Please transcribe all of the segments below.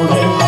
Oh.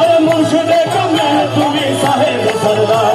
আরে মুর্শিদে তুমি সাহেব সরদার।